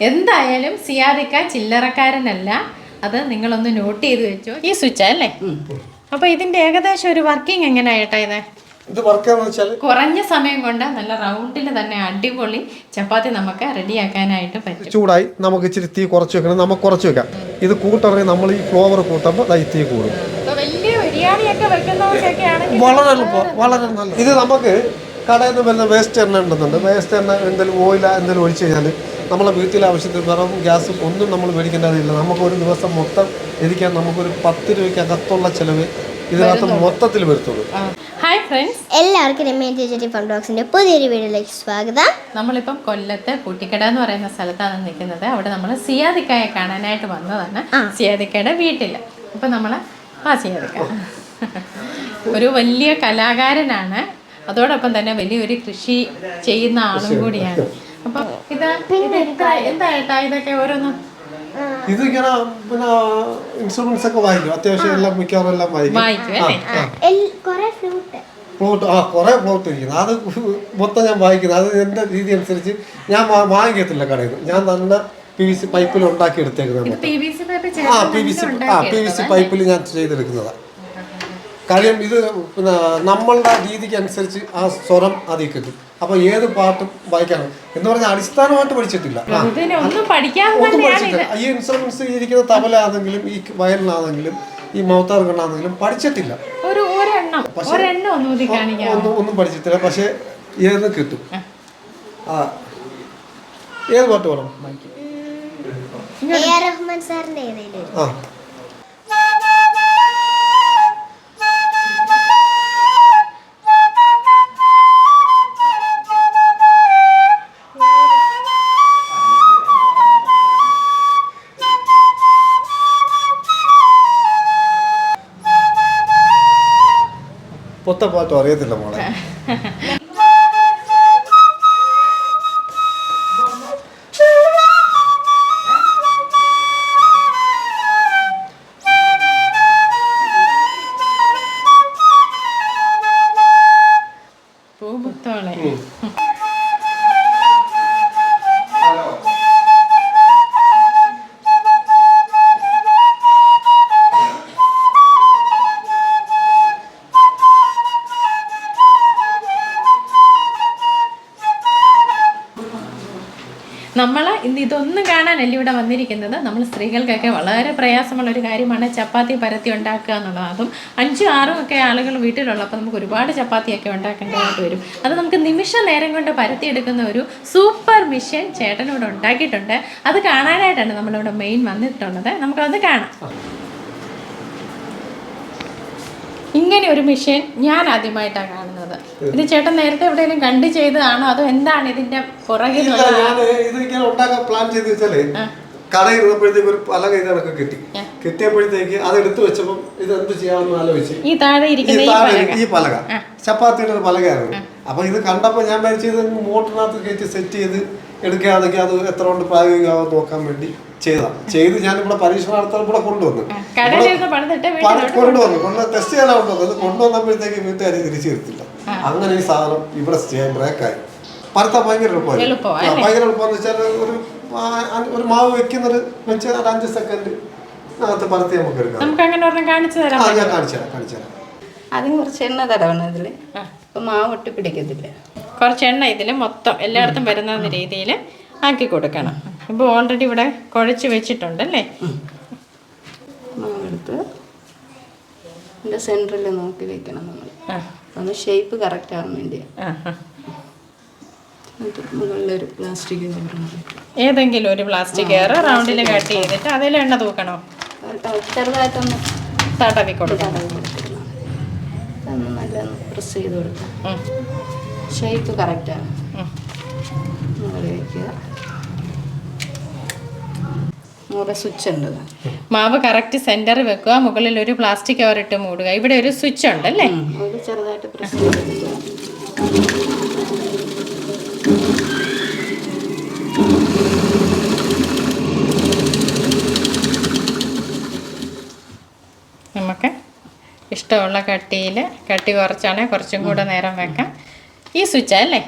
എന്തായാലും സിയാദിക്ക ചില്ലറക്കാരനല്ല. അത് നിങ്ങളൊന്ന് നോട്ട് ചെയ്ത് വെച്ചോ. ഈ സ്വിച്ച് അല്ലേ? അപ്പൊ ഇതിന്റെ ഏകദേശം ഒരു വർക്കിംഗ് എങ്ങനെയായിട്ടാ ഇത്? ഇത് വർക്ക് കുറഞ്ഞ സമയം കൊണ്ട് നല്ല റൗണ്ടിൽ തന്നെ അടിപൊളി ചപ്പാത്തി നമുക്ക് റെഡിയാക്കാനായിട്ട് പറ്റും. ചൂടായി. നമുക്ക് ഇച്ചിരി തീ കുറച്ച് വെക്കണം. നമുക്ക് കുറച്ച് വെക്കാം. ഇത് കൂട്ടണമെങ്കിൽ നമ്മൾ ഈ ഫ്ലോവർ കൂട്ടുമ്പോൾ ഈ തീ കൂടും. വളരെ എളുപ്പം. വളരെ നല്ല ഇത് നമുക്ക് കടയിൽ നിന്ന് വരുന്ന വേസ്റ്റ് എണ്ണ ഉണ്ടെന്നുണ്ട്. വേസ്റ്റ് എണ്ണ എന്തെങ്കിലും ഓയില എന്തെങ്കിലും ഒഴിച്ച് കഴിഞ്ഞാൽ നമ്മളെ വീട്ടിലെ ആവശ്യത്തിന് വിറവും ഗ്യാസും ഒന്നും നമ്മൾ മേടിക്കേണ്ടതില്ല. നമുക്ക് ഒരു ദിവസം മൊത്തം ഇരിക്കാൻ നമുക്കൊരു പത്ത് രൂപയ്ക്ക് അകത്തുള്ള ചിലവ് ഇതിനകത്ത് മൊത്തത്തിൽ വരുത്തുള്ളൂ. ഹായ് ഫ്രണ്ട്സ് എല്ലാവർക്കും രമ്യ ചേച്ചി ഫൺ ഡോക്സിന്റെ പുതിയൊരു വീഡിയോയിലേക്ക് സ്വാഗതം. നമ്മളിപ്പം കൊല്ലത്ത് കൂട്ടിക്കട എന്ന് പറയുന്ന സ്ഥലത്താണ് നിൽക്കുന്നത്. അവിടെ നമ്മൾ സിയാദിക്കായെ കാണാനായിട്ട് വന്നതാണ്. സിയാദിക്കയുടെ വീട്ടിൽ അപ്പം നമ്മൾ ആ സിയാദിക്ക. ഒരു വലിയ കലാകാരനാണ്. അതോടൊപ്പം തന്നെ വലിയൊരു കൃഷി ചെയ്യുന്ന ആളും കൂടിയാണ്. അപ്പം ഇത് ഇത് എന്താ ഇതൊക്കെ ഓരോന്ന്? ഇത് ഇങ്ങനെ പിന്നെ ഇൻസ്ട്രുമെന്റ്സ് ഒക്കെ വായിക്കും. അത്യാവശ്യം എല്ലാം മിക്കവാറും എല്ലാം വായിക്കും. വായിക്കും കുറെ ഫ്ലൂട്ട് പ്ലോട്ട് ആ കുറേ പ്ലോട്ട് ഇരിക്കുന്നു അത് മൊത്തം ഞാൻ വായിക്കുന്നത്. അത് എന്റെ രീതി അനുസരിച്ച് ഞാൻ വാങ്ങിക്കത്തില്ല കടയിൽ നിന്ന്. ഞാൻ തന്നെ പി വി സി പൈപ്പിൽ ഉണ്ടാക്കി എടുത്തേക്കുന്നത് ആ പി വി സി ആ പി വി സി പൈപ്പിൽ ഞാൻ ചെയ്തെടുക്കുന്നതാണ് കാര്യം ഇത് പിന്നെ നമ്മളുടെ രീതിക്ക് അനുസരിച്ച് ആ സ്വരം അതിൽ കിട്ടും അപ്പോൾ ഏത് പാട്ടും വായിക്കണം എന്ന് പറഞ്ഞാൽ അടിസ്ഥാനമായിട്ട് പഠിച്ചിട്ടില്ല. ഇതിനെ ഒന്നും പഠിച്ചിട്ടില്ല. ഈ ഇൻസ്ട്രുമെന്റ്സ് ഇരിക്കുന്ന തബല ആണെങ്കിലും ഈ വയലിനാണെങ്കിലും ഈ മൗത്താർഗണ്ണാണെങ്കിലും പഠിച്ചിട്ടില്ല. ഒന്നും ഒന്നും പഠിച്ചിട്ടില്ല. പക്ഷെ ഏത് കിട്ടും. ആ. ഏത് പാട്ട് ഏതെങ്കിലും ആ. പൊത്ത പാട്ടും അറിയത്തില്ല മോളെ. ഇവിടെ വന്നിരിക്കുന്നത്? നമ്മൾ സ്ത്രീകൾക്കൊക്കെ വളരെ പ്രയാസമുള്ള ഒരു കാര്യമാണ് ചപ്പാത്തി പരത്തി ഉണ്ടാക്കുക എന്നുള്ളത്. അതും അഞ്ചും ആറും ഒക്കെ ആളുകൾ വീട്ടിലുള്ളപ്പോൾ നമുക്ക് ഒരുപാട് ചപ്പാത്തിയൊക്കെ ഉണ്ടാക്കേണ്ടതായിട്ട് വരും. അത് നമുക്ക് നിമിഷ നേരം കൊണ്ട് പരത്തിയെടുക്കുന്ന ഒരു സൂപ്പർ മിഷ്യൻ ചേട്ടനിവിടെ ഉണ്ടാക്കിയിട്ടുണ്ട്. അത് കാണാനായിട്ടാണ് നമ്മളിവിടെ മെയിൻ വന്നിട്ടുള്ളത്. നമുക്കത് കാണാം. ഇങ്ങനെ ഒരു മെഷീൻ ഞാൻ ആദ്യമായിട്ടാണ് കാണുന്നത്. ഇത് ചേട്ടൻ നേരത്തെ എവിടെയെങ്കിലും കണ്ടു ചെയ്തതാണോ? അതോ എന്താണ് ഇതിന്റെ പുറകിലുള്ള ഇത് ഇങ്ങനെ ഉണ്ടാക്കാൻ പ്ലാൻ ചെയ്ത് വെച്ചാലേ കടയിൽ ഇരുന്നപ്പോഴത്തേക്ക് ഒരു പലക കൈകളൊക്കെ കിട്ടി. കിട്ടിയപ്പോഴത്തേക്ക് അത് എടുത്തു വെച്ചപ്പോൾ ഇത് എന്ത് ചെയ്യാമെന്ന് ആലോചിച്ച്. ഈ താഴെ ഈ പലക. ചപ്പാത്തിയുടെ ഒരു പലകയായിരുന്നു. അപ്പൊ ഇത് കണ്ടപ്പോൾ ഞാൻ മരിച്ചത് മോട്ടറിനകത്ത് കയറ്റി സെറ്റ് ചെയ്ത് എടുക്കുകയാണെങ്കിൽ അത് എത്ര കൊണ്ട് പ്രായോഗികമാവും നോക്കാൻ വേണ്ടി ചെയ്താ. ചെയ്ത് ഞാനിവിടെ പരീക്ഷണാർത്ഥം ഇവിടെ കൊണ്ടുവന്നു. കൊണ്ടുവന്നു. കൊണ്ട് ടെസ്റ്റ് ചെയ്യാൻ കൊണ്ടുവന്നത് കൊണ്ടുവന്നപ്പോഴത്തേക്ക് വീട്ടുകാർ തിരിച്ചു തരത്തില്ല അങ്ങനെ ഈ സാധനം ഇവിടെ ചെയ്യാൻ ബ്രേക്കായി പരത്താൻ ഭയങ്കര എളുപ്പമായി. ഭയങ്കര എളുപ്പമെന്ന് വെച്ചാൽ ഒരു ഒരു മാവ് വെക്കുന്നത് വെച്ച് ഒരു അഞ്ച് സെക്കൻഡ് അകത്ത് പരത്തി നമുക്ക് എടുക്കാം. നമുക്ക് അങ്ങനെ കാണിച്ചു തരാം ഞാൻ കാണിച്ചു തരാം കാണിച്ചു തരാം. ആദ്യം കുറച്ച് എണ്ണ തടവണം ഇതിൽ അപ്പം മാവ് ഒട്ടി പിടിക്കത്തില്ല. കുറച്ച് എണ്ണ ഇതിൽ മൊത്തം എല്ലായിടത്തും വരുന്ന രീതിയിൽ ആക്കി കൊടുക്കണം. ഇപ്പോൾ ഓൾറെഡി ഇവിടെ കുഴച്ച് വെച്ചിട്ടുണ്ട് അല്ലേ? മാവെടുത്ത് ഇതിന്റെ സെന്ററിൽ നോക്കി വെക്കണം നമ്മൾ ഒന്ന് ഷേപ്പ് കറക്റ്റ് ആവാൻ വേണ്ടിയാണ്. മുകളിലൊരു പ്ലാസ്റ്റിക് ഏതെങ്കിലും ഒരു പ്ലാസ്റ്റിക് കയർ റൗണ്ടിൽ കട്ട് ചെയ്തിട്ട് അതിൽ എണ്ണ തൂക്കണോ? ചെറുതായിട്ടൊന്ന് തടവി കൊടുക്കണം. നല്ല പ്രസ് ചെയ്ത് കൊടുക്കാം. ഷേപ്പ് കറക്റ്റാണ്. മുകളിൽ വയ്ക്കുക മുകളിൽ സ്വിച്ച് ഉണ്ട്. മാവ് കറക്റ്റ് സെന്റർ വെക്കുക. മുകളിൽ ഒരു പ്ലാസ്റ്റിക് കവർ ഇട്ട് മൂടുക. ഇവിടെ ഒരു സ്വിച്ച് ഉണ്ട് അല്ലേ? ചെറുതായിട്ട് നമുക്ക് ഇഷ്ടമുള്ള കട്ടിയിൽ കട്ടി കുറച്ചാണെങ്കിൽ കുറച്ചും കൂടെ നേരം വെക്കാം. ഈ സ്വിച്ച് അല്ലേ?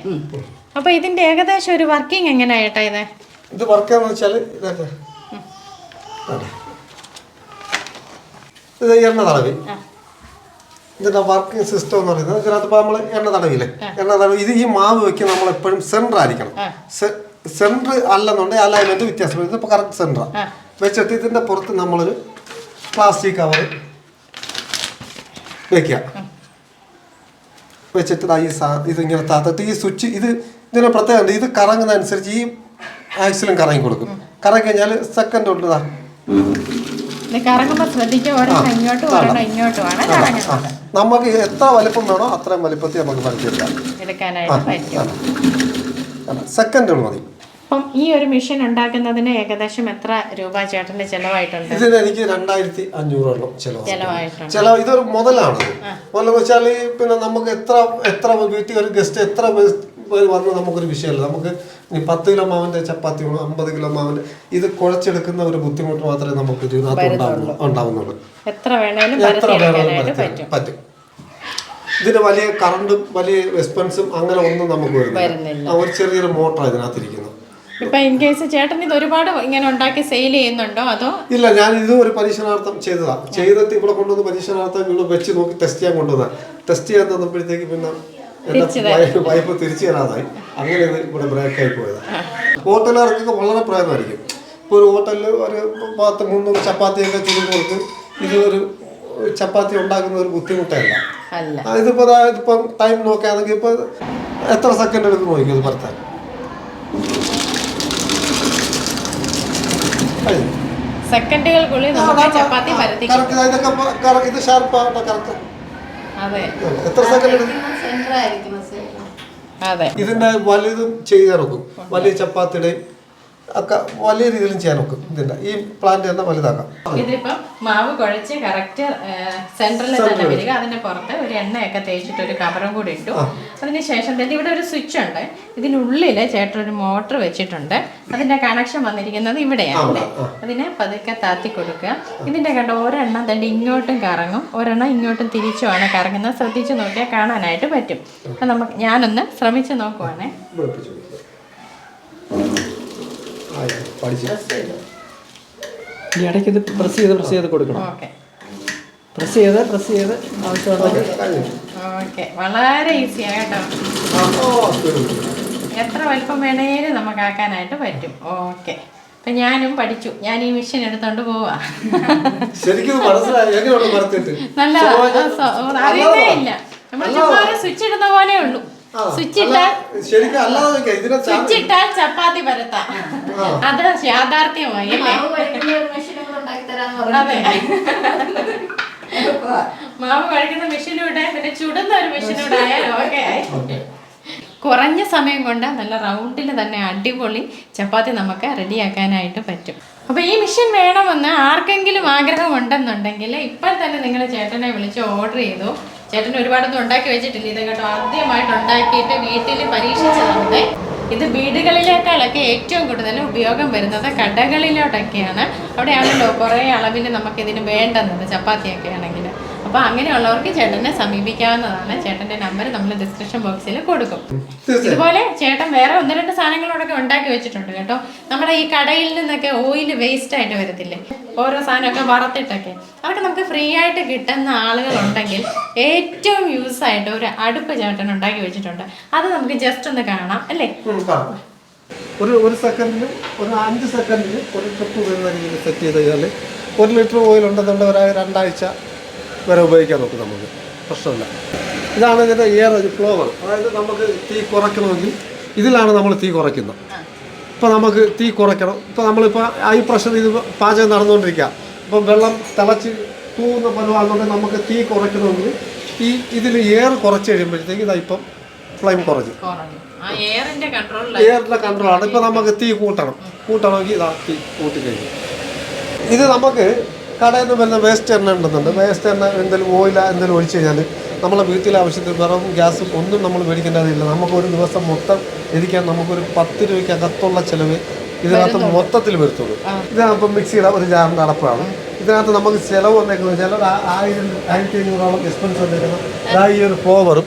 അപ്പോൾ ഇതിന്റെ ഏകദേശം ഒരു വർക്കിംഗ് എങ്ങനെയായിട്ടാ ഇത്? ഇത് വർക്കാന്ന് വെച്ചാൽ ഇതൊക്കെ. ഇത് എണ്ണ തടവി. ഇതിന്റെ വർക്കിംഗ് സിസ്റ്റം എന്ന് പറയുന്നത്? ഇതിനകത്ത് ഇപ്പൊ നമ്മൾ എണ്ണ തടവില്ലേ എണ്ണ തടവി. ഇത് ഈ മാവ് വെക്കുന്ന നമ്മൾ എപ്പോഴും സെന്റർ ആയിരിക്കണം. സെന്റർ അല്ലെന്നുണ്ടെങ്കിൽ അലൈൻമെന്റ് വ്യത്യാസം വരുന്നത് ഇപ്പൊ കറക്റ്റ് സെന്റർ വെച്ചിട്ട് ഇതിന്റെ പുറത്ത് നമ്മളൊരു പ്ലാസ്റ്റിക് കവർ വെക്കുക. വെച്ചിട്ട് ഈ സാ ഇത് ഇങ്ങനെ താത്തിട്ട് ഈ സ്വിച്ച് ഇത് ഇതിന് പ്രത്യേകത ഇത് കറങ്ങുന്ന അനുസരിച്ച് ഈ ആക്സിലും കറങ്ങി കൊടുക്കും. കറങ്ങി കഴിഞ്ഞാൽ സെക്കൻഡ് കൊണ്ട് നമുക്ക് എത്ര വലിപ്പം വേണോ അത്രയും വലിപ്പത്തിൽ നമുക്ക് പറ്റും സെക്കൻഡുകൾ മതി. അപ്പം ഈ ഒരു മെഷീൻ ഉണ്ടാക്കുന്നതിന് ഏകദേശം എത്ര രൂപ ചേട്ടന്റെ ചെലവായിട്ടുണ്ട്? ഇതിന് എനിക്ക് രണ്ടായിരത്തി അഞ്ഞൂറോളം ചിലവ് ചെലവായിട്ടുണ്ട്. ചിലവ് ഇതൊരു മുതലാണ്. മുതൽ വെച്ചാൽ പിന്നെ നമുക്ക് എത്ര എത്ര വീട്ടിൽ ഒരു ഗസ്റ്റ് എത്ര പേര് വന്ന് നമുക്കൊരു വിഷയമല്ല. നമുക്ക് ഈ പത്ത് കിലോ മാവിന്റെ ചപ്പാത്തി വേണം അമ്പത് കിലോ മാവിന്റെ ഇത് കുഴച്ചെടുക്കുന്ന ഒരു ബുദ്ധിമുട്ട് മാത്രമേ നമുക്ക് ഉണ്ടാവുന്നുള്ളൂ. എത്ര വേണേലും പറ്റും. ഇതിന് വലിയ കറണ്ടും വലിയ എക്സ്പെൻസും അങ്ങനെ ഒന്നും നമുക്ക് വരുന്നില്ല. ഒരു ചെറിയൊരു മോട്ടർ ഇതിനകത്തിരിക്കുന്നു ഇപ്പൊ ഇൻ കേസ് ചേട്ടൻ ഇത് ഒരുപാട് ഇങ്ങനെ ഉണ്ടാക്കി സെയിൽ ചെയ്യുന്നുണ്ടോ അതോ? ഇല്ല ഞാൻ ഇത് ഒരു പരീക്ഷണാർത്ഥം ചെയ്തതാ. ചെയ്തിട്ട് ഇവിടെ കൊണ്ടുവന്ന് പരീക്ഷണാർത്ഥം ഇവിടെ വെച്ച് നോക്കി ടെസ്റ്റ് ചെയ്യാൻ കൊണ്ടുവന്നാ ടെസ്റ്റ് ചെയ്യാൻ തന്നപ്പോഴത്തേക്ക് പിന്നെ വൈഫ് തിരിച്ചു തരാതായി. അങ്ങനെ ഇത് ഇവിടെ ബ്രേക്ക് ആയി പോയത് ഹോട്ടലുകാർക്കൊക്കെ വളരെ പ്രയോജനമായിരിക്കും ഇപ്പോൾ ഒരു ഹോട്ടലിൽ ഒരു പത്ത് മുന്നൂറ് ചപ്പാത്തിയൊക്കെ ചുരുങ്ങി കൊടുത്ത് ഇത് ഒരു ചപ്പാത്തി ഉണ്ടാക്കുന്ന ഒരു ബുദ്ധിമുട്ടല്ല. ഇതിപ്പോ ഇതിപ്പം ടൈം നോക്കുകയാണെങ്കിൽ ഇപ്പൊ എത്ര സെക്കൻഡ് എടുക്കും നോക്കി ഇത് കഴിഞ്ഞു സെക്കൻഡുകൾക്കുള്ളിൽ ചപ്പാത്തി ഇത് ഷാർപ്പാണ് കറക്റ്റ് എത്ര സെക്കൻഡ് എടുക്കും ഇതിന്റെ വലുതും ചെയ്തിറക്കും വലിയ ചപ്പാത്തിയുടെയും ഒക്കെ വലിയ രീതിയിലും ചെയ്യാൻ നോക്കും. ഇതിന്റെ ഈ പ്ലാന്റ് തന്നെ വലുതാക്കാം. ഇതിപ്പം മാവ് കുഴച്ച് കറക്റ്റ് സെന്ററിൽ തന്നെ വരിക. അതിന്റെ പുറത്ത് ഒരു എണ്ണയൊക്കെ തേച്ചിട്ട് ഒരു കവറും കൂടി ഇട്ടു. അതിനുശേഷം തന്നെ ഇവിടെ ഒരു സ്വിച്ച് ഉണ്ട്. ഇതിനുള്ളിൽ ചേട്ടൻ ഒരു മോട്ടർ വെച്ചിട്ടുണ്ട്. അതിന്റെ കണക്ഷൻ വന്നിരിക്കുന്നത് ഇവിടെയാണ്. അതിനെ പതുക്കെ താത്തി കൊടുക്കുക. ഇതിന്റെ കണ്ട ഒരെണ്ണം തന്നെ ഇങ്ങോട്ടും കറങ്ങും. ഒരെണ്ണം ഇങ്ങോട്ടും തിരിച്ചുമാണ് കറങ്ങുന്നത്. ശ്രദ്ധിച്ചു നോക്കിയാൽ കാണാനായിട്ട് പറ്റും. അപ്പൊ നമുക്ക് ഞാനൊന്ന് ശ്രമിച്ചു നോക്കുവാണേ വെളുപ്പിച്ച് കൊടുക്കുക. ആയി, പഠിച്ചു ഈ ഇടയ്ക്ക് ഇത് പ്രസ് ചെയ്ത് പ്രസ് ചെയ്ത് കൊടുക്കണം. ഓക്കെ പ്രസ് ചെയ്ത് പ്രസ് ചെയ്ത് ആവശ്യമുള്ള കഴിഞ്ഞു വളരെ ഈസിയാണ് കേട്ടോ. ഓ, എത്ര വലിപ്പം വേണേലും നമുക്ക് ആക്കാനായിട്ട് പറ്റും. ഓക്കെ അപ്പൊ ഞാനും പഠിച്ചു. ഞാൻ ഈ മിഷൻ എടുത്തോണ്ട് പോവാ. ശരിക്കും നല്ല അറിയുന്നേ ഇല്ല. നമ്മൾ ചുമ്മാ സ്വിച്ച് ഇടുന്ന പോലെ ഉള്ളൂ. സ്വിച്ച് ഇട്ടാൽ ശരിക്കും അല്ലാതെ നോക്കിയാ ഇതിനെ ചാ- സ്വിച്ച് ഇട്ടാൽ ചപ്പാത്തി പരത്താം. അത് യാഥാർത്ഥ്യമായി അതെ. മാവ് കഴിക്കുന്ന മെഷീനൂടെ പിന്നെ ചുടുന്ന ഒരു മെഷീനൂടെ ആയാലും? ഓക്കെ. കുറഞ്ഞ സമയം കൊണ്ട് നല്ല റൗണ്ടിൽ തന്നെ അടിപൊളി ചപ്പാത്തി നമുക്ക് റെഡിയാക്കാനായിട്ട് പറ്റും. അപ്പോൾ ഈ മിഷൻ വേണമെന്ന് ആർക്കെങ്കിലും ആഗ്രഹം ഉണ്ടെന്നുണ്ടെങ്കിൽ ഇപ്പം തന്നെ നിങ്ങൾ ചേട്ടനെ വിളിച്ച് ഓർഡർ ചെയ്തു. ചേട്ടൻ ഒരുപാടൊന്നും ഉണ്ടാക്കി വെച്ചിട്ടില്ല. ഇത് കേട്ടോ ആദ്യമായിട്ട് ഉണ്ടാക്കിയിട്ട് വീട്ടിൽ പരീക്ഷിച്ചതാണ് ഇത് വീടുകളിലേക്കാളൊക്കെ ഏറ്റവും കൂടുതൽ ഉപയോഗം വരുന്നത് കടകളിലോട്ടൊക്കെയാണ്. അവിടെയാണല്ലോ കുറേ അളവിൽ നമുക്കിതിന് വേണ്ടുന്നത്. ചപ്പാത്തിയൊക്കെ ആണെങ്കിൽ അപ്പോൾ അങ്ങനെയുള്ളവർക്ക് ചേട്ടനെ സമീപിക്കാവുന്നതാണ്. ചേട്ടന്റെ നമ്പർ നമ്മൾ ഡിസ്ക്രിപ്ഷൻ ബോക്സിൽ കൊടുക്കും. ഇതുപോലെ ചേട്ടൻ വേറെ ഒന്ന് രണ്ട് സാധനങ്ങളോടൊക്കെ ഉണ്ടാക്കി വെച്ചിട്ടുണ്ട് കേട്ടോ. നമ്മുടെ ഈ കടയിൽ നിന്നൊക്കെ ഓയിൽ വേസ്റ്റ് ആയിട്ട് വരത്തില്ലേ? ഓരോ സാധനമൊക്കെ വറുത്തിട്ടൊക്കെ. അതൊക്കെ നമുക്ക് ഫ്രീ ആയിട്ട് കിട്ടുന്ന ആളുകളുണ്ടെങ്കിൽ ഏറ്റവും യൂസ് ആയിട്ട് ഒരു അടുപ്പ് ചേട്ടൻ ഉണ്ടാക്കി വെച്ചിട്ടുണ്ട്. അത് നമുക്ക് ജസ്റ്റ് ഒന്ന് കാണാം അല്ലേ? ഒരു ഒരു സെക്കൻഡിൽ ഒരു അഞ്ച് സെക്കൻഡിൽ ഒരു ട്രിപ്പ് വരുന്ന രീതിയിൽ സെറ്റ് ചെയ്ത് കഴിഞ്ഞാൽ ഒരു ലിറ്റർ ഓയിൽ ഉണ്ടെന്നുള്ള ഒരു രണ്ടാഴ്ച വരെ ഉപയോഗിക്കാൻ നോക്കും നമുക്ക്. പ്രശ്നമില്ല. ഇതാണ് ഇതിന്റെ എയർ ഫ്ലോവർ അതായത് നമുക്ക് തീ കുറയ്ക്കണമെങ്കിൽ ഇതിലാണ് നമ്മൾ തീ കുറയ്ക്കുന്നത്. ഇപ്പോൾ നമുക്ക് തീ കുറയ്ക്കണം. ഇപ്പോൾ നമ്മളിപ്പോൾ ഹൈ പ്രഷർ ഇത് പാചകം നടന്നുകൊണ്ടിരിക്കുക ഇപ്പം വെള്ളം തിളച്ച് തൂന്ന പരുവാകുന്നുണ്ടെങ്കിൽ നമുക്ക് തീ കുറയ്ക്കണമെങ്കിൽ ഈ ഇതിൽ എയർ കുറച്ച് കഴിയുമ്പോഴത്തേക്ക് ഇതാ ഇപ്പം ഫ്ലെയിം കുറഞ്ഞു. എയറിന്റെ കൺട്രോളാണ് ഇപ്പം നമുക്ക് തീ കൂട്ടണം. കൂട്ടണമെങ്കിൽ ഇതാ തീ കൂട്ടി കഴിഞ്ഞു. ഇത് നമുക്ക് കടയിൽ നിന്ന് വരുന്ന വേസ്റ്റ് എണ്ണ ഉണ്ടെന്നുണ്ട്. വേസ്റ്റ് എണ്ണ എന്തെങ്കിലും ഓയില എന്തെങ്കിലും ഒഴിച്ച് കഴിഞ്ഞാൽ നമ്മളെ വീട്ടിലെ ആവശ്യത്തിന് വിറവും ഗ്യാസും ഒന്നും നമ്മൾ മേടിക്കേണ്ടതില്ല. നമുക്ക് ഒരു ദിവസം മൊത്തം ഇരിക്കാൻ നമുക്കൊരു പത്ത് രൂപയ്ക്ക് അകത്തുള്ള ചിലവ് ഇതിനകത്ത് മൊത്തത്തിൽ വരുത്തുള്ളൂ. ഇതിനകത്ത് മിക്സിയുടെ ഒരു ജാറിന്റെ അടപ്പാണ് ഇതിനകത്ത് നമുക്ക് ചിലവ് വന്നേക്കുന്നത് ചില ഒരു ആയിരം ആയിരത്തി അഞ്ഞൂറോളം എക്സ്പെൻസ് വന്നേക്കുന്നത്. ഇതാ ഈ ഒരു ഫ്ലോവറും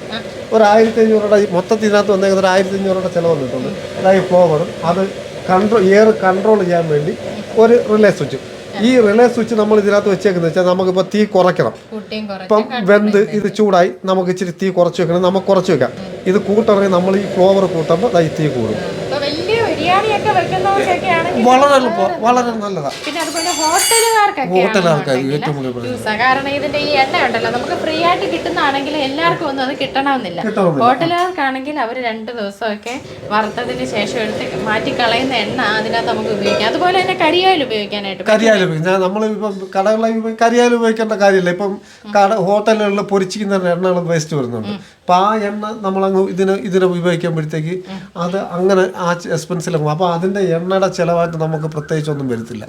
ഒരു ആയിരത്തി അഞ്ഞൂറുടെ മൊത്തത്തിൽ ഇതിനകത്ത് വന്നേക്കുന്ന ഒരു ആയിരത്തി അഞ്ഞൂറുടെ ചിലവ് വന്നിട്ടുണ്ട്. അതായത് ഫ്ലോവറും അത് കൺട്രോൾ എയർ കൺട്രോൾ ചെയ്യാൻ വേണ്ടി ഒരു റിലേ സ്വിച്ച് ഈ റിലേ സ്വിച്ച് നമ്മൾ ഇതിനകത്ത് വെച്ചേക്കുന്നത് വെച്ചാൽ നമുക്കിപ്പോൾ തീ കുറയ്ക്കണം. ഇപ്പം വെന്ത് ഇത് ചൂടായി നമുക്ക് ഇച്ചിരി തീ കുറച്ച് വെക്കണം നമുക്ക് കുറച്ച് വെക്കാം. ഇത് കൂട്ടണമെങ്കിൽ നമ്മൾ ഈ ഫ്ലോവർ കൂട്ടുമ്പോൾ ഈ തീ കൂടും. ബിരിയാണിയൊക്കെ വെക്കുന്നവർക്കൊക്കെ ആണെങ്കിൽ വളരെ എളുപ്പം വളരെ നല്ലതാണ് പിന്നെ അതുപോലെ ഹോട്ടലുകാർക്കൊക്കെ കാരണം ഇതിന്റെ ഈ എണ്ണ ഉണ്ടല്ലോ നമുക്ക് ഫ്രീ ആയിട്ട് കിട്ടുന്നതാണെങ്കിൽ എല്ലാവർക്കും ഒന്നും അത് കിട്ടണമെന്നില്ല. ഹോട്ടലുകാർക്കാണെങ്കിൽ അവർ രണ്ട് ദിവസമൊക്കെ വറുത്തതിന് ശേഷം എടുത്ത് മാറ്റി കളയുന്ന എണ്ണ അതിനകത്ത് നമുക്ക് ഉപയോഗിക്കാം. അതുപോലെ തന്നെ കരിയോയിൽ ഉപയോഗിക്കാനായിട്ട്. കരിയാൽ നമ്മളിപ്പം നമ്മൾ ഇപ്പം കടകളിൽ കരിയാൽ ഉപയോഗിക്കേണ്ട കാര്യമില്ല. ഇപ്പം ഹോട്ടലുകളിൽ പൊരിച്ചിരിക്കുന്ന എണ്ണകൾ വേസ്റ്റ് വരുന്നുണ്ട്. അപ്പം ആ എണ്ണ നമ്മളങ്ങ് ഇതിന് ഇതിനെ ഉപയോഗിക്കുമ്പോഴത്തേക്ക് അത് അങ്ങനെ ആ എക്സ്പെൻസിലാകും അപ്പോൾ അതിന്റെ എണ്ണയുടെ ചിലവായിട്ട് നമുക്ക് പ്രത്യേകിച്ചൊന്നും വരത്തില്ല.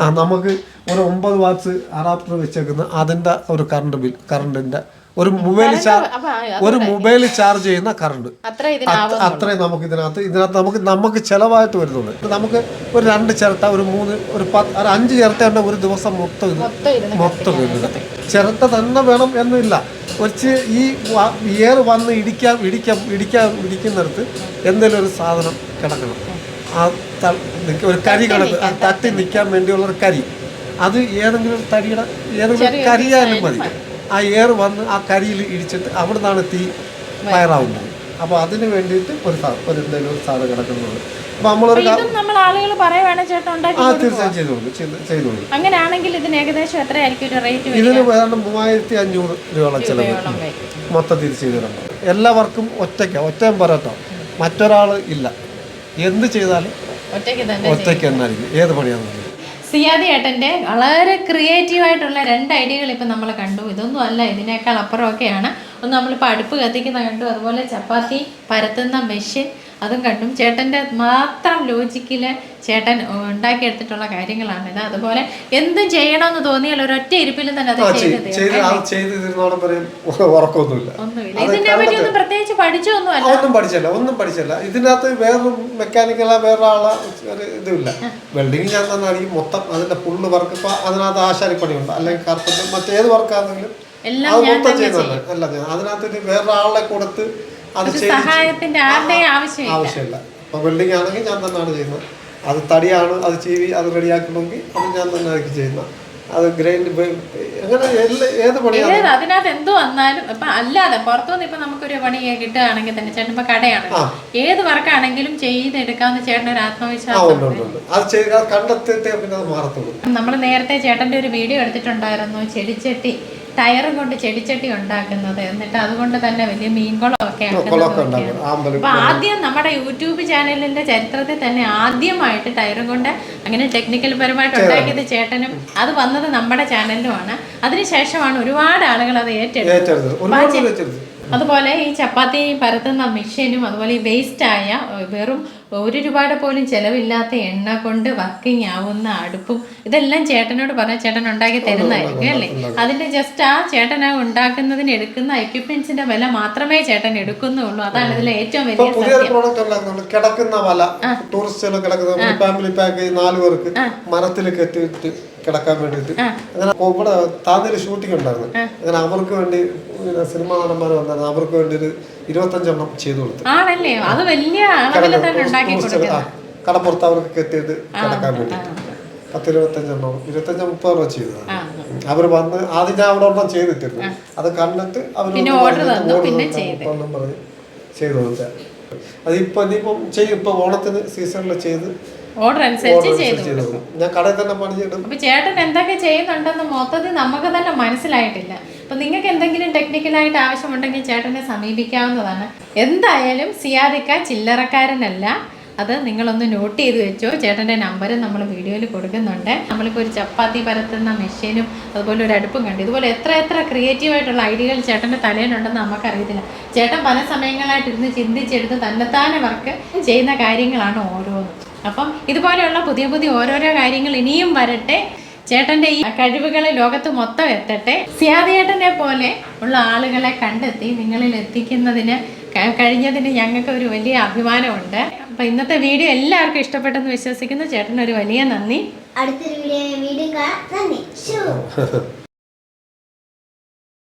ആ നമുക്ക് ഒരു ഒമ്പത് വാട്ട്സ് അഡാപ്റ്റർ വെച്ചേക്കുന്ന അതിന്റെ ഒരു കറണ്ട് ബിൽ കറണ്ടിന്റെ ഒരു മൊബൈൽ ചാർജ് ഒരു മൊബൈൽ ചാർജ് ചെയ്യുന്ന കറണ്ട് അത്രയും നമുക്ക് ഇതിനകത്ത് ഇതിനകത്ത് നമുക്ക് നമുക്ക് ചിലവായിട്ട് വരുന്നുണ്ട് നമുക്ക് ഒരു രണ്ട് ചിരട്ട ഒരു മൂന്ന് ഒരു പത്ത് ഒരു അഞ്ച് ചിരട്ട ഒരു ദിവസം മൊത്തം ഇത് മൊത്തം ഇത് ചിരട്ട തന്നെ വേണം എന്നില്ല കുറച്ച് ഈ ഇയർ വന്ന് ഇടിക്കാൻ ഇടിക്കാൻ ഇടിക്കാൻ ഇടിക്കുന്നിടത്ത് എന്തെങ്കിലും ഒരു സാധനം കിടക്കണം. ആ ഒരു കരി കിടക്ക് തട്ടി നിൽക്കാൻ വേണ്ടിയുള്ള ഒരു കരി. അത് ഏതെങ്കിലും തടിയുടെ ഏതെങ്കിലും കരിയായാലും മതി. ആ ഏർ വന്ന് ആ കരിയിൽ ഇടിച്ചിട്ട് അവിടെ നിന്നാണ് തീ ഫയറാവുന്നത് അപ്പോൾ അതിന് വേണ്ടിയിട്ട് ഒരു ഒരു എന്തെങ്കിലും ഒരു സാധനം കിടക്കുന്നുണ്ട്. അപ്പോൾ നമ്മളൊരു നമ്മൾ ആളുകൾ ആ? തീർച്ചയായും ചെയ്തു കൊടുക്കും. ചെയ്ത് ചെയ്തു കൊടുക്കും. അങ്ങനെയാണെങ്കിൽ ഇതിന് ഏകദേശം എത്രയായിരിക്കും ഒരു റേറ്റ് ഇതിന് ഏതാണ്ട് മൂവായിരത്തി അഞ്ഞൂറ് രൂപയോളം ചിലവ് മൊത്തത്തിൽ ചെയ്തു തരണം. എല്ലാ എല്ലാവർക്കും ഒറ്റയ്ക്ക്. ഒറ്റയും പറയട്ടോ. മറ്റൊരാൾ ഇല്ല. എന്ത് ചെയ്താലും ഒറ്റയ്ക്ക് തന്നെ ഒറ്റയ്ക്ക് ഏത് പണിയാണെന്ന് സിയാദി ഏട്ടന്റെ വളരെ ക്രിയേറ്റീവ് ആയിട്ടുള്ള രണ്ട് ഐഡിയകൾ ഇപ്പം നമ്മൾ കണ്ടു. ഇതൊന്നും അല്ല ഇതിനേക്കാൾ അപ്പുറമൊക്കെയാണ്. ഒന്ന് നമ്മളിപ്പോൾ അടുപ്പ് കത്തിക്കുന്ന കണ്ടു. അതുപോലെ ചപ്പാത്തി പരത്തുന്ന മെഷീൻ അതും കണ്ടും ചേട്ടന്റെ മാത്രം ലോജിക്കിൽ ചേട്ടൻ ഉണ്ടാക്കിയെടുത്തിട്ടുള്ള കാര്യങ്ങളാണിത് അതുപോലെ എന്തും ചെയ്യണമെന്ന് തോന്നിയാൽ ഒരൊറ്റ ഇരിപ്പിലും തന്നെ അത് ഒന്നുമില്ല. ഇതിനെ പറ്റി ഒന്നും പ്രത്യേകിച്ച് പഠിച്ചൊന്നുമല്ല. ഒന്നും പഠിച്ചല്ല ഒന്നും പഠിച്ചല്ല. ഇതിനകത്ത് വേറൊരു മെക്കാനിക്കല വേറൊരാളെ ഒരു ഇതുമില്ല. വെൽഡിങ് ഞാൻ തന്നെ ആയിരിക്കും മൊത്തം അതിന്റെ ഫുള്ള് വർക്ക് ഇപ്പൊ അതിനകത്ത് ആശാരിപ്പണിയുണ്ട്. അല്ലെങ്കിൽ കാർപ്പറ്റ് മറ്റേത് വർക്കാണെങ്കിലും അത് മൊത്തം ചെയ്യുന്നുണ്ട് അല്ല അതിനകത്ത് വേറൊരാളെ കൊടുത്ത് അത് ചെയ്ത് സഹായത്തിന്റെ ആരുടെയും ആവശ്യമില്ല. ഇപ്പൊ വെൽഡിങ് ആണെങ്കിൽ ഞാൻ തന്നെയാണ് ചെയ്യുന്നത്. അത് തടിയാണ് അത് ചീവി അത് റെഡിയാക്കണമെങ്കിൽ അത് ഞാൻ തന്നെ ആയിരിക്കും ചെയ്യുന്നത് അത് ഗ്രൈൻഡ് അങ്ങനെ ഏത് പണിയാണ്? അതിനകത്ത് എന്ത് വന്നാലും ഇപ്പൊ അല്ലാതെ പുറത്തുനിന്ന് ഇപ്പൊ നമുക്കൊരു പണി കിട്ടുകയാണെങ്കിൽ തന്നെ ചേട്ടൻ ഇപ്പൊ കടയാണ്. ഏത് വർക്കാണെങ്കിലും ചെയ്തെടുക്കാന്ന് ചേട്ടൻ ഒരു ആത്മവിശ്വാസം കണ്ടെത്തിയിട്ടേ പിന്നെ അത് മാറത്തുള്ളൂ. നമ്മൾ നേരത്തെ ചേട്ടന്റെ ഒരു വീഡിയോ എടുത്തിട്ടുണ്ടായിരുന്നു ചെടിച്ചട്ടി. ടയറും കൊണ്ട് ചെടിച്ചട്ടി ഉണ്ടാക്കുന്നത് എന്നിട്ട് അതുകൊണ്ട് തന്നെ വലിയ മീൻകുളമൊക്കെ അപ്പൊ ആദ്യം നമ്മുടെ യൂട്യൂബ് ചാനലിന്റെ ചരിത്രത്തിൽ തന്നെ ആദ്യമായിട്ട് ടയറും കൊണ്ട് അങ്ങനെ ടെക്നിക്കൽ പരമായിട്ട് ഉണ്ടാക്കിയത് ചേട്ടനും അത് വന്നത് നമ്മുടെ ചാനലിലുമാണ് അതിനുശേഷമാണ് ഒരുപാട് ആളുകൾ അത് ഏറ്റെടുത്തത്. അതുപോലെ ഈ ചപ്പാത്തി പരത്തുന്ന മെഷീനും അതുപോലെ ഈ വേസ്റ്റ് ആയ വെറും ഒരു രൂപയുടെ പോലും ചെലവില്ലാത്ത എണ്ണ കൊണ്ട് വർക്കിംഗ് ആവുന്ന അടുപ്പും ഇതെല്ലാം ചേട്ടനോട് പറഞ്ഞ ചേട്ടൻ ഉണ്ടാക്കി തരുന്നതായിരിക്കും അല്ലേ? അതിന്റെ ജസ്റ്റ് ആ ചേട്ടൻ ഉണ്ടാക്കുന്നതിന് എടുക്കുന്ന എക്യുപ്മെന്റ്സിന്റെ വില മാത്രമേ ചേട്ടൻ എടുക്കുന്നുള്ളൂ. അതാണ് ഇതിലെ ഏറ്റവും വലിയ കിടക്കുന്ന വല ടൂറിസ്റ്റുകൾ കിടക്കുന്ന ഫാമിലി പാക്ക് നാല് പേർക്ക് മരത്തിൽ കെട്ടിയിട്ട് കിടക്കാൻ വേണ്ടിയിട്ട്. അങ്ങനെ ഇവിടെ താന്നൊരു ഷൂട്ടിംഗ് ഉണ്ടായിരുന്നു. അങ്ങനെ അവർക്ക് വേണ്ടി ഇങ്ങനെ സിനിമാ നടന്മാർ വന്നായിരുന്നു അവർക്ക് വേണ്ടി ഒരു ഇരുപത്തഞ്ചെണ്ണം ചെയ്തു കൊടുത്തു. ആണല്ലേ? അത് വലിയ കടപ്പുറത്ത് അവർക്ക് കെട്ടിയിട്ട് കിടക്കാൻ വേണ്ടിയിട്ട്. പത്ത് ഇരുപത്തഞ്ചെണ്ണം ഇരുപത്തഞ്ച് മുപ്പത് രൂപ ചെയ്തതാണ്. അവർ വന്ന് ആദ്യം ഞാൻ അവിടെ ഒരെണ്ണം ചെയ്തിട്ടിരുന്നു. അത് കണ്ടിട്ട് അവർ പിന്നെ പിന്നെ ചെയ്ത്. പറഞ്ഞ് ചെയ്തു കൊടുത്ത. അതിപ്പോ ഇനിയിപ്പം ചെയ്യും. ഇപ്പൊ ഓണത്തിന് സീസണിൽ ചെയ്ത് ഓർഡർ അനുസരിച്ച് ചെയ്തു ഞാൻ കടയിൽ തന്നെ പണി ചെയ്തു ചേട്ടൻ എന്തൊക്കെ ചെയ്യുന്നുണ്ടെന്ന് മൊത്തത്തിൽ നമുക്ക് തന്നെ മനസ്സിലായിട്ടില്ല. അപ്പൊ നിങ്ങൾക്ക് എന്തെങ്കിലും ടെക്നിക്കലായിട്ട് ആവശ്യമുണ്ടെങ്കിൽ ചേട്ടനെ സമീപിക്കാവുന്നതാണ്. എന്തായാലും സിയാദിക്ക ചില്ലറക്കാരനല്ല. അത് നിങ്ങളൊന്ന് നോട്ട് ചെയ്ത് വെച്ചോ. ചേട്ടന്റെ നമ്പർ നമ്മൾ വീഡിയോയിൽ കൊടുക്കുന്നുണ്ട്. നമ്മളിപ്പോൾ ഒരു ചപ്പാത്തി പരത്തുന്ന മെഷീനും അതുപോലെ ഒരു അടുപ്പും കണ്ടു. ഇതുപോലെ എത്ര എത്ര ക്രിയേറ്റീവ് ആയിട്ടുള്ള ഐഡിയകൾ ചേട്ടന്റെ തലയിലുണ്ടെന്ന് നമുക്കറിയത്തില്ല. ചേട്ടൻ പല സമയങ്ങളായിട്ട് ഇരുന്ന് ചിന്തിച്ചെടുത്ത് തന്നെത്താനെ വർക്ക് ചെയ്യുന്ന കാര്യങ്ങളാണ് ഓരോന്നും. അപ്പം ഇതുപോലെയുള്ള പുതിയ പുതിയ ഓരോരോ കാര്യങ്ങൾ ഇനിയും വരട്ടെ. ചേട്ടന്റെ ഈ കഴിവുകൾ ലോകത്ത് മൊത്തം എത്തട്ടെ. സിയാദിയേട്ടനെ പോലെ ഉള്ള ആളുകളെ കണ്ടെത്തി നിങ്ങളിൽ എത്തിക്കുന്നതിന് കഴിഞ്ഞതിന് ഞങ്ങൾക്ക് ഒരു വലിയ അഭിമാനമുണ്ട്. അപ്പൊ ഇന്നത്തെ വീഡിയോ എല്ലാവർക്കും ഇഷ്ടപ്പെട്ടെന്ന് വിശ്വസിക്കുന്നു. ചേട്ടൻ ഒരു വലിയ നന്ദി. അടുത്തൊരു വീഡിയോ വീഡിയോ കാണാം. നന്ദി.